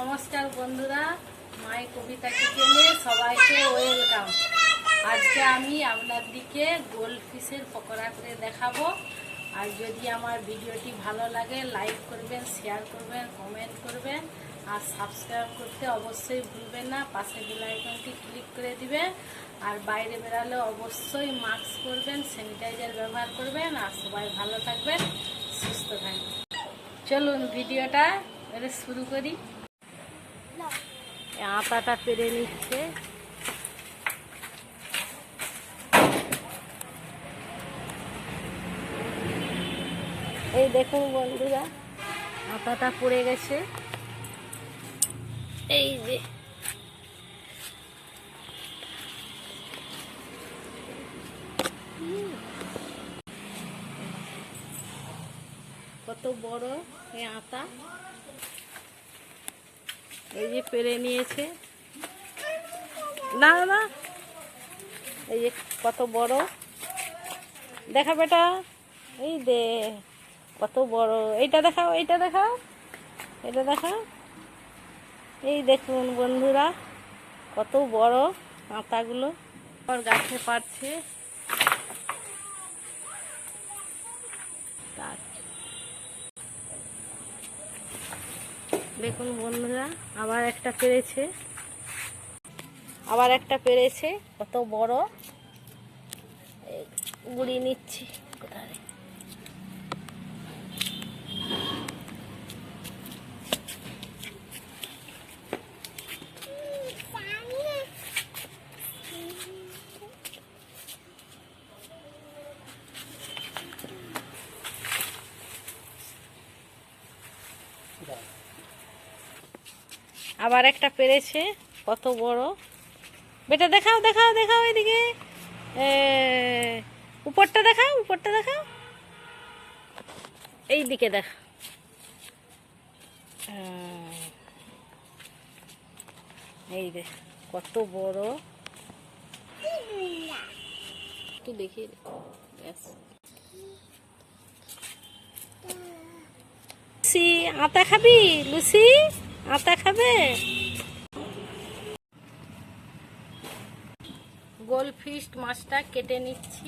নমস্কার বন্ধুরা, মাই কবিতা কিচেনে সবাইকে ওয়েলকাম আজকে আমি আপনাদেরকে গোল্ড ফিশের পকোড়া করে দেখাবো। আর যদি আমার ভিডিওটি ভালো লাগে লাইক করবেন শেয়ার করবেন কমেন্ট করবেন। আর সাবস্ক্রাইব করতে অবশ্যই ভুলবেন না, পাশে বেল আইকনটি ক্লিক করে দিবেন। আর বাইরে বেরালে অবশ্যই মাস্ক পরবেন স্যানিটাইজার ব্যবহার করবেন। আর সবাই ভালো থাকবেন, সুস্থ থাকবেন। চলুন ভিডিওটা শুরু করি। আটাটা পেরে নিচ্ছে। এই দেখুন বন্ধুরা, আটাটা পড়ে গেছে। এই যে। কত বড় এই আটা। এই যে পেরে নিয়েছে। না না এই যে কত বড়। দেখা বেটা, এই দে, কত বড়। এইটা দেখাও এইটা দেখাও, এটা দেখাও। এই দেখুন বন্ধুরা, কত বড় আতাগুলো। গাছে পারছে। দেখুন বন্ধুরা আবার একটা পেরেছে। আবার একটা পেরেছে কত বড়। গুড়ি নিচ্ছি। কোথায়? আবার একটা পেরেছে, কত বড়। বেটা দেখাও দেখাও দেখাও এদিকে। উপরটা দেখাও উপরটা দেখাও। এই দিকে দেখা এই দেখ, কত বড়। একটু দেখি ব্যাস। লুসি আতা খাবি? লুসি? আতা খাবে? গোল ফিস্ট মাছটা কেটে নিচ্ছি।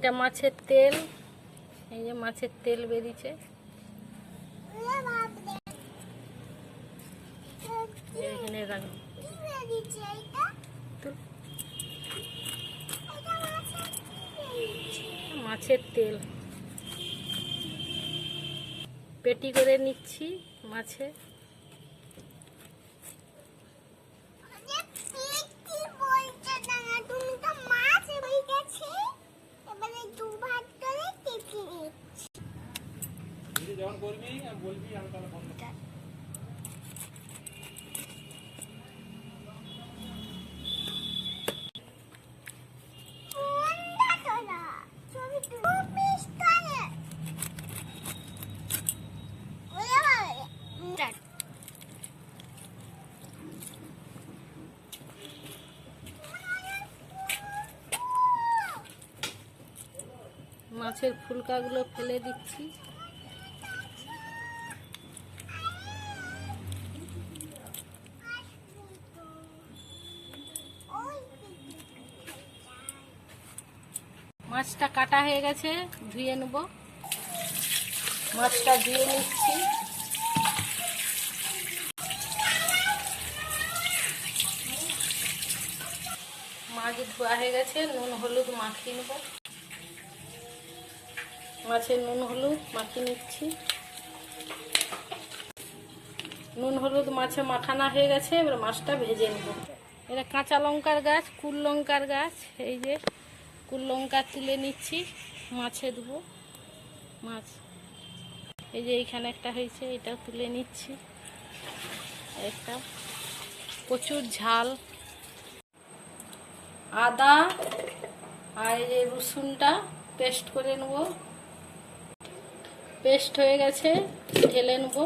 এটা মাছের তেল। এই যে মাছের তেল বেরিয়েছে। এখানে মাছের মাছের তেল। পেটি করে নিচ্ছি মাছে। করবি বলবি আমি তাহলে মাছের ফুলকাগুলো ফেলে দিচ্ছি। কাটা হয়ে গেছে, ধুয়ে নেব। মাছটা ধুয়ে নিচ্ছি। মাছ ধোয়া হয়ে গেছে, নুন, হলুদ মাখিয়ে নেব। মাছের নুন, হলুদ মাখিয়ে নিচ্ছি। নুন, হলুদ মাছে মাখানা হয়ে গেছে, এবার মাছটা ভেজে নেব। এটা কাঁচা লঙ্কার গাছ, কুল লঙ্কার গাছ, এই যে। লঙ্কা তুলে নিচ্ছি, মাছে দেবো মাছ। এই যে এইখানে একটা হয়েছে, এটা তুলে নিচ্ছি। একটা। প্রচুর ঝাল। আদা আর এই যে রসুনটা পেস্ট করে নেব। পেস্ট হয়ে গেছে, ঢেলে নেব।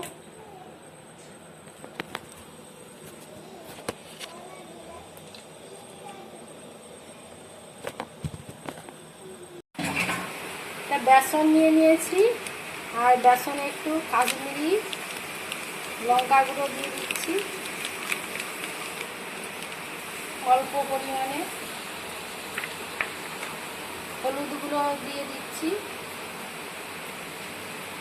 বেসন নিয়ে নিয়েছি, আর বেসনে একটু কাশ্মীরি লঙ্কা গুঁড়ো দিয়ে দিচ্ছি। অল্প পরিমাণে হলুদ গুঁড়ো দিয়ে দিচ্ছি।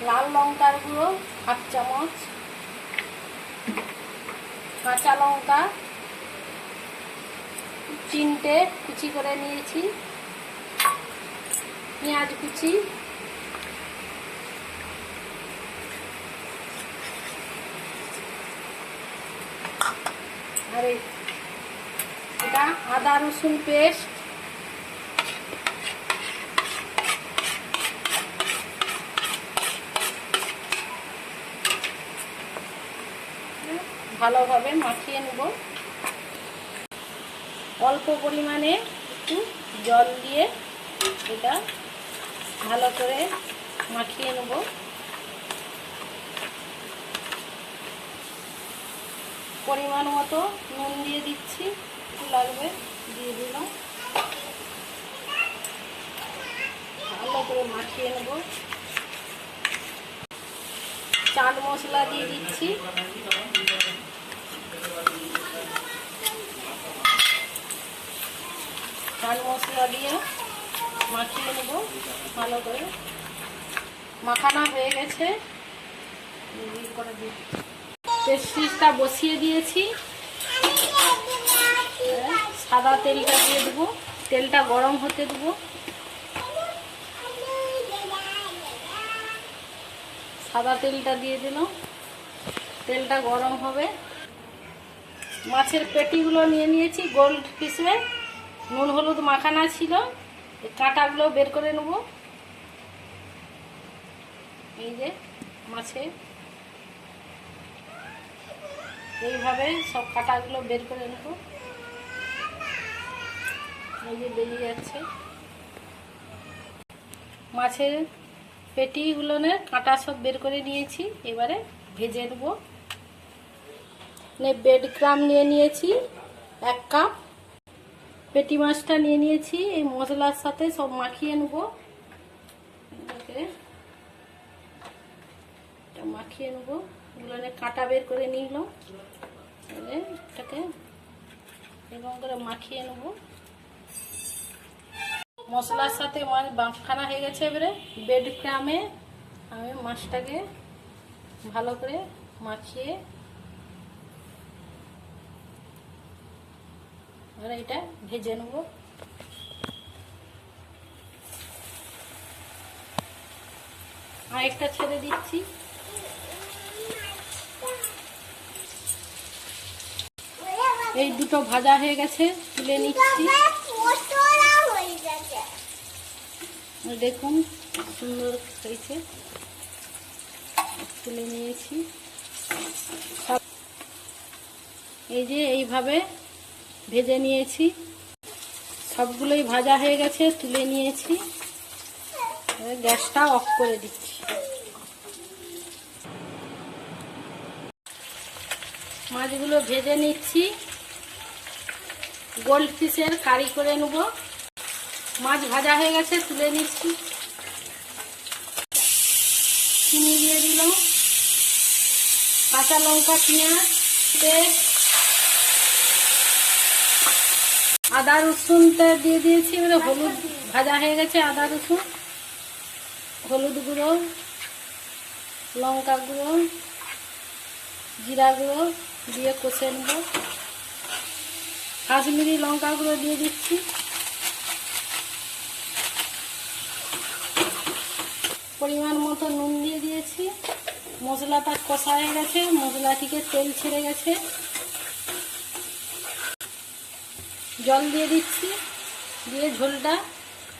লাল লঙ্কার গুঁড়ো, হাফ চামচ। কাঁচা লঙ্কা। তিনটে কুচি করে নিয়েছি। পেঁয়াজ কুচি। আর এটা আদা রসুন পেস্ট। ভালোভাবে মাখিয়ে নেব। অল্প পরিমাণে একটু জল দিয়ে এটা ভালো করে মাখিয়ে নেব। পরিমাণ মতো নুন দিয়ে দিচ্ছি লাগবে, দিয়ে দিলাম। ভালো করে মাখিয়ে নেব। চাট মশলা দিয়ে দিচ্ছি। চাট মশলা দিয়ে মাখিয়ে নেব, ভালো করে। মাখানা হয়ে গেছে। করে দিই। পেস্ট্রিজটা বসিয়ে দিয়েছি। সাদা তেলটা দিয়ে দেবো। তেলটা গরম হতে দেবো। সাদা তেলটা দিয়ে দিলাম তেলটা গরম হবে। মাছের পেটিগুলো নিয়ে নিয়েছি। গোল্ড পিসে। নুন হলুদ মাখানা ছিল। কাঁটাগুলো বের করে নেব। এই যে মাছে। এইভাবে সব কাঁটাগুলো বের করে নেব। এই যে বেরিয়ে যাচ্ছে। মাছের পেটিগুলো কাঁটা সব বের করে নিয়েছি, এবারে ভেজে নেব। বেড ক্রাম নিয়ে নিয়েছি, এক কাপ পেটি মাছটা নিয়ে নিয়েছি, এই মশলার সাথে সব মাখিয়ে নেব। মাখিয়ে নেব। এগুলো কাঁটা বের করে নিলাম এটাকে এরকম করে মাখিয়ে নেব। মশলার সাথে মাছ বাঁখানা হয়ে গেছে এবারে। বেড ক্রামে আমি মাছটাকে ভালো করে মাখিয়ে এবারে এটা ভেজে নেব। আরেকটা ছেড়ে দিচ্ছি। এই দুটো ভাজা হয়ে গেছে, তুলে নিচ্ছি। দেখুন, সুন্দর হয়েছে। তুলে নিয়েছি। এই যে এইভাবে ভেজে নিয়েছি। সবগুলোই ভাজা হয়ে গেছে, তুলে নিয়েছি। গ্যাসটা অফ করে দিচ্ছি। মাছগুলো ভেজে নিচ্ছি। গোল্ড ফিশের কারি করে নেব। মাছ ভাজা হয়ে গেছে, তুলে নিচ্ছি। চিনি দিয়ে দিলাম। কাঁচা লঙ্কা, পেঁয়াজ পেস্ট আদা রসুনটা দিয়ে দিয়েছি, এবারে হলুদ ভাজা হয়ে গেছে, আদা রসুন, হলুদ গুঁড়ো, লঙ্কা গুঁড়ো, জিরা গুঁড়ো দিয়ে কষে নেব। কাশ্মীরি লঙ্কা গুঁড়ো দিয়ে দিচ্ছি। পরিমাণ মতো নুন দিয়ে দিয়েছি। মশলাটা কষা হয়ে গেছে, মশলা থেকে তেল ছেড়ে গেছে। জল দিয়ে দিচ্ছি। দিয়ে ঝোলটা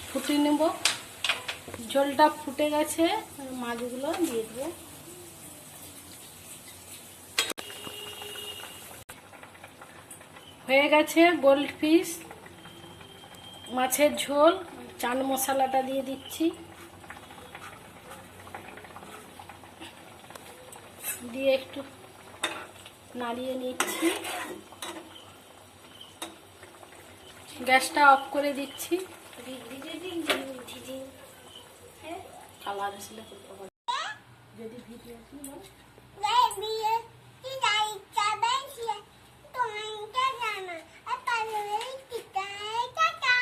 ফুটিয়ে নেব। ঝোলটা ফুটে গেছে মাছগুলো দিয়ে দেবো। হয়ে গেছে গোল্ড ফিশ মাছের ঝোল, চান মশলাটা দিয়ে দিচ্ছি। দিয়ে একটু নাড়িয়ে নিচ্ছি। গ্যাসটা অফ করে দিচ্ছি। যদি ভিডিও এই বিয়ে কি যাই যাবে সে তোমাকে জানা আর পারলে টিকায় টাটা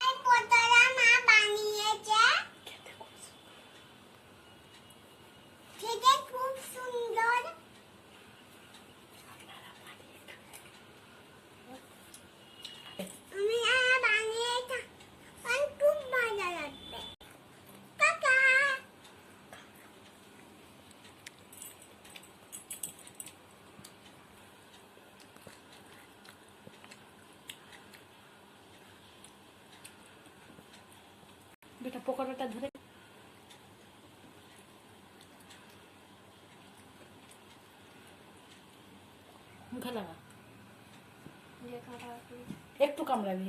এই পোতলা মা বানিয়েছে খেতে খুব সুন্দর আমি আর বানিয়েছি আমার খুব ভালো লাগবে কাকা বেটা পকোড়াটা ধরে মুখে লাগা একটু কামড়াবি